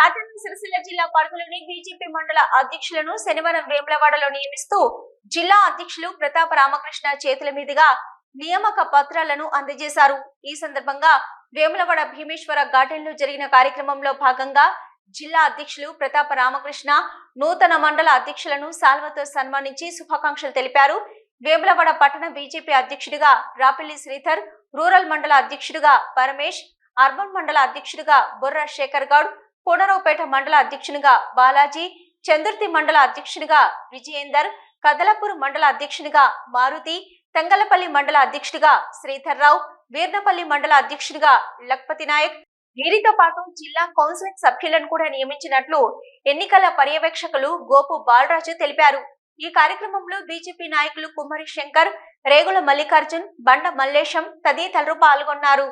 రాజన్న సిరిసిల్ల జిల్లా పరిధిలోని బీజేపీ మండల అధ్యక్షులను శనివారం వేములవాడలో నియమిస్తూ జిల్లా అధ్యక్షులు ప్రతాప రామకృష్ణ చేతుల మీదుగా నియామక పత్రాలను అందజేశారు. ఈ సందర్భంగా వేములవాడ భీమేశ్వర గార్డెన్లో జరిగిన కార్యక్రమంలో భాగంగా జిల్లా అధ్యక్షులు ప్రతాప రామకృష్ణ నూతన మండల అధ్యక్షులను సాల్వతో సన్మానించి శుభాకాంక్షలు తెలిపారు. వేములవాడ పట్టణ బీజేపీ అధ్యక్షుడిగా రాపిల్లి శ్రీధర్ రూరల్ మండల అధ్యక్షుడిగా పరమేష్ అర్బన్ మండల అధ్యక్షుడిగా బొర్ర శేఖర్ గౌడ్ కోనరావుపేట మండల అధ్యక్షునిగా బాలాజీ చందుర్తి మండల అధ్యక్షునిగా విజయేందర్ కదలపూర్ మండల అధ్యక్షునిగా మారుతి తెంగలపల్లి మండల అధ్యక్షుడిగా శ్రీధర్రావు వీర్నపల్లి మండల అధ్యక్షుడిగా లక్పతి నాయక్. వీరితో పాటు జిల్లా కౌన్సిల్ సభ్యులను కూడా నియమించినట్లు ఎన్నికల పర్యవేక్షకులు గోపు బాలరాజు తెలిపారు. ఈ కార్యక్రమంలో బీజేపీ నాయకులు కుమ్మరి శంకర్ రేగుల మల్లికార్జున్ బండ మల్లేశం తదితరులు పాల్గొన్నారు.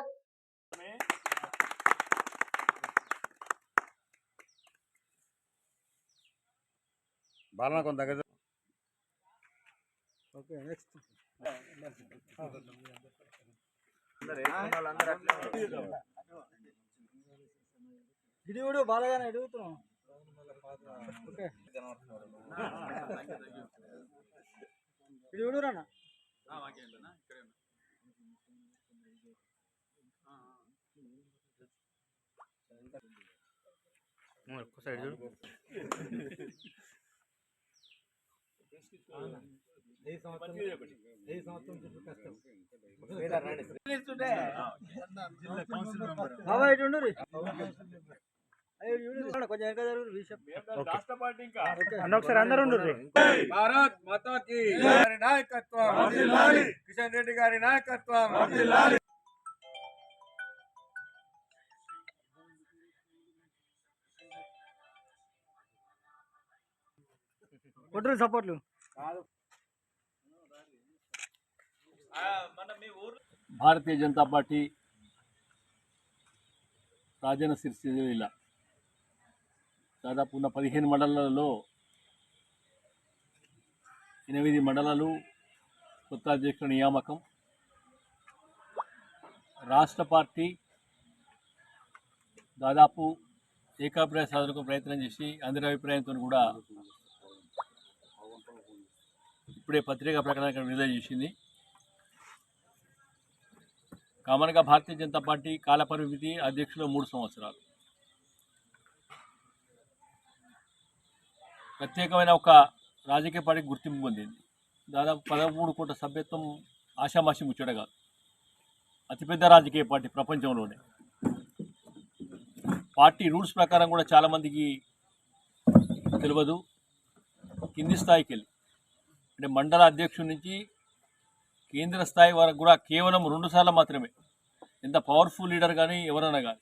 బాలన కొంత దగ్గర ఓకే నెక్స్ట్ ఇడివుడు బాలగానే అడుగుతున్నాం ఓకే. ఇడివుడు రానా ఒక్కసారి చూడు. ఒకసారి అందరూ భారత్ మాతా నాయకత్వం. కిషన్ రెడ్డి గారి నాయకత్వం. కొట్టురు సపోర్ట్లు. భారతీయ జనతా పార్టీ రాజన్న సిరిసిల్ల జిల్లా. దాదాపు ఉన్న పదిహేను మండలాలలో ఎనిమిది మండలాలు కొత్త అధ్యక్షుల నియామకం. రాష్ట్ర పార్టీ దాదాపు ఏకాభిప్రాయ సాధనకు ప్రయత్నం చేసి అందరి అభిప్రాయంతో కూడా ఇప్పుడే పత్రికా ప్రకటన విడుదల చేసింది. కామన్గా భారతీయ జనతా పార్టీ కాలపరిమితి అధ్యక్షులు మూడు సంవత్సరాలు. ప్రత్యేకమైన ఒక రాజకీయ పార్టీ గుర్తింపు పొందింది. దాదాపు పదమూడు కోట్ల సభ్యత్వం ఆషామాషి ముచ్చట కాదు. అతిపెద్ద రాజకీయ పార్టీ ప్రపంచంలోనే. పార్టీ రూల్స్ ప్రకారం కూడా చాలామందికి తెలియదు. కింది స్థాయికి వెళ్ళి. అంటే మండల అధ్యక్షుడి నుంచి కేంద్ర స్థాయి వరకు కూడా కేవలం రెండు సార్లు మాత్రమే. ఎంత పవర్ఫుల్ లీడర్ కానీ ఎవరైనా కానీ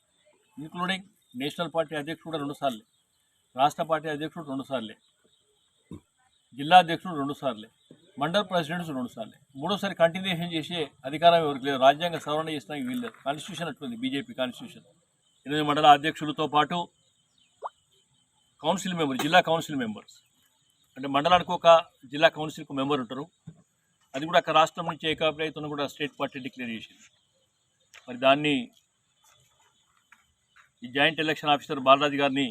ఇంక్లూడింగ్ నేషనల్ పార్టీ అధ్యక్షుడు కూడా రెండు సార్లే. రాష్ట్ర పార్టీ అధ్యక్షుడు రెండు సార్లే. జిల్లా అధ్యక్షుడు రెండు సార్లే. మండల్ ప్రెసిడెంట్స్ రెండు సార్లే. మూడోసారి కంటిన్యూషన్ చేసే అధికారం ఎవరికి లేదు. రాజ్యాంగ సవరణ చేసినా వీళ్ళు కాన్స్టిట్యూషన్ అట్టుంది బీజేపీ కాన్స్టిట్యూషన్ ఎనిమిది మండల అధ్యక్షులతో పాటు కౌన్సిల్ మెంబర్ జిల్లా కౌన్సిల్ మెంబర్స్ అంటే మండలానికి ఒక జిల్లా కౌన్సిల్కి మెంబర్ ఉంటారు. అది కూడా అక్కడ రాష్ట్రం నుంచి ఏకాభిప్రాయంతో కూడా స్టేట్ పార్టీ డిక్లేర్ చేసింది. మరి దాన్ని ఈ జాయింట్ ఎలక్షన్ ఆఫీసర్ బాలరాజు గారిని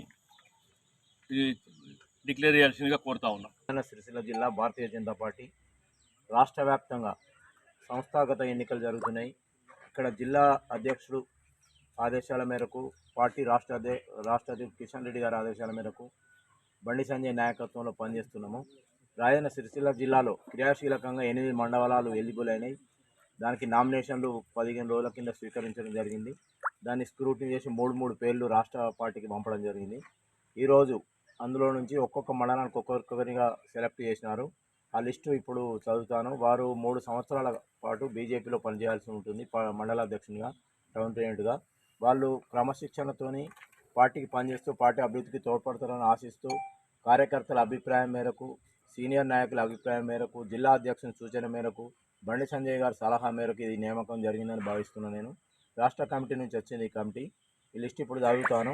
డిక్లేర్ చేయాల్సిందిగా కోరుతా ఉన్నాం. సిరిసిల్ల జిల్లా భారతీయ జనతా పార్టీ రాష్ట్ర వ్యాప్తంగా సంస్థాగత ఎన్నికలు జరుగుతున్నాయి. ఇక్కడ జిల్లా అధ్యక్షుడు ఆదేశాల మేరకు పార్టీ రాష్ట్ర అధ్య రాష్ట్ర అధ్యక్షుడు కిషన్ రెడ్డి గారి ఆదేశాల మేరకు బండి సంజయ్ నాయకత్వంలో పనిచేస్తున్నాము. రాజన్న సిరిసిల్ల జిల్లాలో క్రియాశీలకంగా ఎనిమిది మండలాలు ఎలిజిబుల్ అయినాయి. దానికి నామినేషన్లు పదిహేను రోజుల కింద స్వీకరించడం జరిగింది. దాన్ని స్క్రూటినీ చేసి మూడు మూడు పేర్లు రాష్ట్ర పార్టీకి పంపడం జరిగింది. ఈరోజు అందులో నుంచి ఒక్కొక్క మండలానికి ఒక్కొక్కరిగా సెలెక్ట్ చేసినారు. ఆ లిస్టు ఇప్పుడు చదువుతాను. వారు మూడు సంవత్సరాల పాటు బీజేపీలో పనిచేయాల్సి ఉంటుంది ప- టౌన్ ప్రెసిడెంట్గా. వాళ్ళు క్రమశిక్షణతోని పార్టీకి పనిచేస్తూ పార్టీ అభివృద్ధికి తోడ్పడతారని ఆశిస్తూ కార్యకర్తల అభిప్రాయం మేరకు సీనియర్ నాయకుల అభిప్రాయం మేరకు జిల్లా అధ్యక్షుని సూచన మేరకు బండి సంజయ్ గారి సలహా మేరకు ఇది నియామకం జరిగిందని భావిస్తున్నాను నేను. రాష్ట్ర కమిటీ నుంచి వచ్చింది ఈ కమిటీ. ఈ లిస్ట్ ఇప్పుడు చదువుతాను.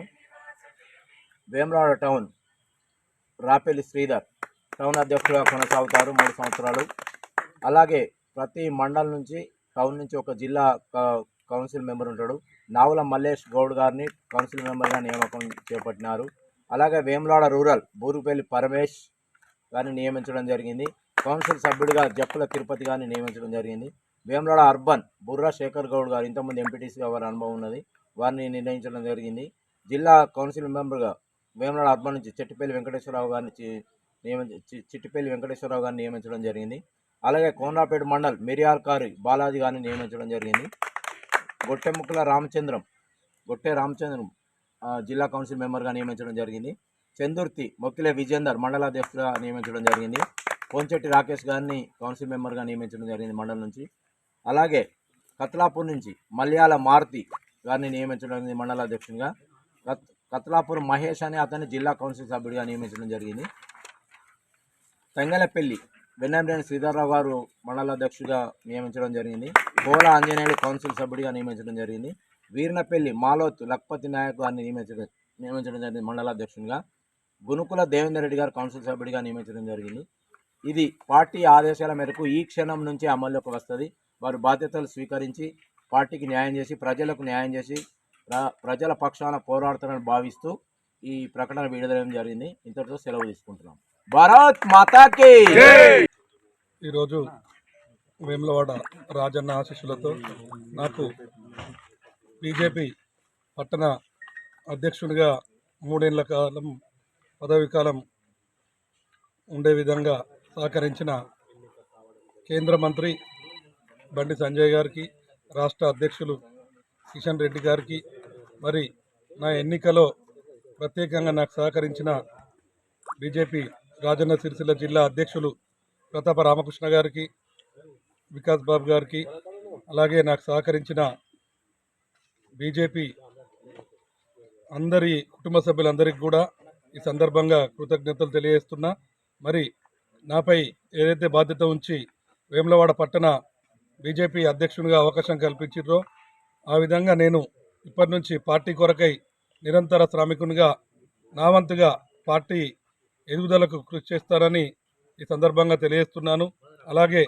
వేమరాడ టౌన్ రాపెల్లి శ్రీధర్ టౌన్ అధ్యక్షుడిగా కొనసాగుతారు మూడు సంవత్సరాలు. అలాగే ప్రతి మండలం నుంచి టౌన్ నుంచి ఒక జిల్లా కౌన్సిల్ మెంబర్ ఉంటాడు. నావుల మల్లేష్ గౌడ్ గారిని కౌన్సిల్ మెంబర్గా నియామకం చేపట్టినారు. అలాగే వేములాడ రూరల్ బూరుపల్లి పరమేష్ గారిని నియమించడం జరిగింది. కౌన్సిల్ సభ్యుడిగా జప్పుల తిరుపతి గారిని నియమించడం జరిగింది. వేములాడ అర్బన్ బుర్రా శేఖర్ గౌడ్ గారు ఇంతకుముందు ఎంపీటీసీగా వారి అనుభవం ఉన్నది. వారిని నిర్ణయించడం జరిగింది. జిల్లా కౌన్సిల్ మెంబర్గా వేములాడ అర్బన్ నుంచి చెట్టిపల్లి వెంకటేశ్వరరావు గారిని నియమించి చిట్టిపల్లి వెంకటేశ్వరరావు గారిని నియమించడం జరిగింది. అలాగే కోనరాపేట మండల్ మిరియాల్కారి బాలాజీ గారిని నియమించడం జరిగింది. గొట్టెముక్కల రామచంద్రం గొట్టె రామచంద్రం జిల్లా కౌన్సిల్ మెంబర్గా నియమించడం జరిగింది. చందుర్తి మొక్కిలే విజేందర్ మండలాధ్యక్షుడుగా నియమించడం జరిగింది. పొంచెట్టి రాకేష్ గారిని కౌన్సిల్ మెంబర్గా నియమించడం జరిగింది మండలం నుంచి. అలాగే కత్లాపూర్ నుంచి మలయాళ మారుతి గారిని నియమించడం జరిగింది మండలాధ్యక్షునిగా కత్ కత్లాపూర్ మహేష్ అని అతన్ని జిల్లా కౌన్సిల్ సభ్యుడిగా నియమించడం జరిగింది. తంగలపల్లి వెన్నెంరేణి శ్రీధర్రావు గారు మండలాధ్యక్షుడిగా నియమించడం జరిగింది. కోల ఆంజనేయులు కౌన్సిల్ సభ్యుడిగా నియమించడం జరిగింది. వీర్నపల్లి మాలోత్ లక్పతి నాయక్ గారిని నియమించడం నియమించడం జరిగింది మండల అధ్యక్షునిగా. గునుకుల దేవేందర్ రెడ్డి గారు కౌన్సిల్ సభ్యుడిగా నియమించడం జరిగింది. ఇది పార్టీ ఆదేశాల మేరకు ఈ క్షణం నుంచి అమల్లోకి వస్తుంది. వారు బాధ్యతలు స్వీకరించి పార్టీకి న్యాయం చేసి ప్రజలకు న్యాయం చేసి ప్ర- ప్రజల పక్షాన పోరాడుతారని భావిస్తూ ఈ ప్రకటన విడుదల జరిగింది. ఇంతటితో సెలవు తీసుకుంటున్నాం. భారత్ మాతాకి! ఈరోజు వేములవాడ రాజన్న ఆశీస్సులతో నాకు బీజేపీ పట్టణ అధ్యక్షునిగా మూడేళ్ళ కాలం పదవి కాలం ఉండే విధంగా సహకరించిన కేంద్ర మంత్రి బండి సంజయ్ గారికి రాష్ట్ర అధ్యక్షులు కిషన్ రెడ్డి గారికి మరి నా ఎన్నికలో ప్రత్యేకంగా నాకు సహకరించిన బీజేపీ రాజన్న సిరిసిల్ల జిల్లా అధ్యక్షులు ప్రతాప రామకృష్ణ గారికి వికాస్ బాబు గారికి అలాగే నాకు సహకరించిన బీజేపీ అందరి కుటుంబ సభ్యులందరికీ కూడా ఈ సందర్భంగా కృతజ్ఞతలు తెలియజేస్తున్నా. మరి నాపై ఏదైతే బాధ్యత ఉంచి వేములవాడ పట్టణ బీజేపీ అధ్యక్షునిగా అవకాశం కల్పించారో ఆ విధంగా నేను ఇప్పటి నుంచి పార్టీ కొరకై నిరంతర శ్రామికునిగా నా వంతుగా పార్టీ ఎదుగుదలకు కృషి చేస్తానని ఈ సందర్భంగా తెలియజేస్తున్నాను. అలాగే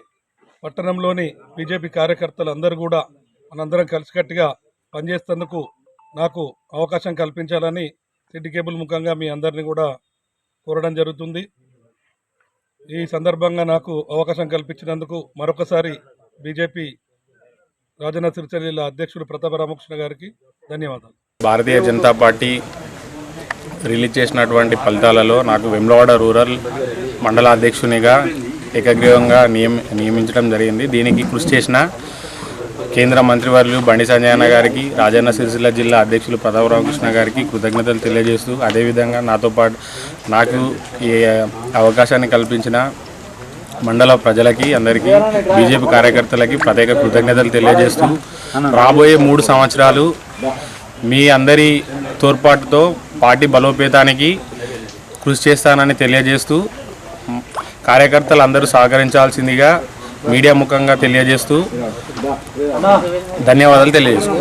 పట్టణంలోని బీజేపీ కార్యకర్తలు అందరూ కూడా మనందరం కలిసికట్టుగా పనిచేసేందుకు నాకు అవకాశం కల్పించాలని సిటీ కేబుల్ ముఖంగా మీ అందరినీ కూడా కోరడం జరుగుతుంది. ఈ సందర్భంగా నాకు అవకాశం కల్పించినందుకు మరొకసారి బీజేపీ రాజన్న సిరిసిల్ల జిల్లా అధ్యక్షుడు ప్రతాప రామకృష్ణ గారికి ధన్యవాదాలు. భారతీయ జనతా పార్టీ రిలీజ్ చేసినటువంటి ఫలితాలలో నాకు వెమ్లవాడ రూరల్ మండల అధ్యక్షునిగా ఏకగ్రీవంగా నియమి నియమించడం జరిగింది. దీనికి కృషి చేసిన కేంద్ర మంత్రివర్యులు బండి సంజయన గారికి రాజన్న సిరిసిల్ల జిల్లా అధ్యక్షులు ప్రతాప్ గారికి కృతజ్ఞతలు తెలియజేస్తూ అదేవిధంగా నాతో పాటు నాకు ఈ అవకాశాన్ని కల్పించిన మండల ప్రజలకి అందరికీ బీజేపీ కార్యకర్తలకి ప్రత్యేక కృతజ్ఞతలు తెలియజేస్తూ రాబోయే మూడు సంవత్సరాలు మీ అందరి తోడ్పాటుతో పార్టీ బలోపేతానికి కృషి చేస్తానని తెలియజేస్తూ కార్యకర్తలు అందరూ సహకరించాల్సిందిగా మీడియా ముఖంగా తెలియజేస్తూ ధన్యవాదాలు తెలియజేస్తూ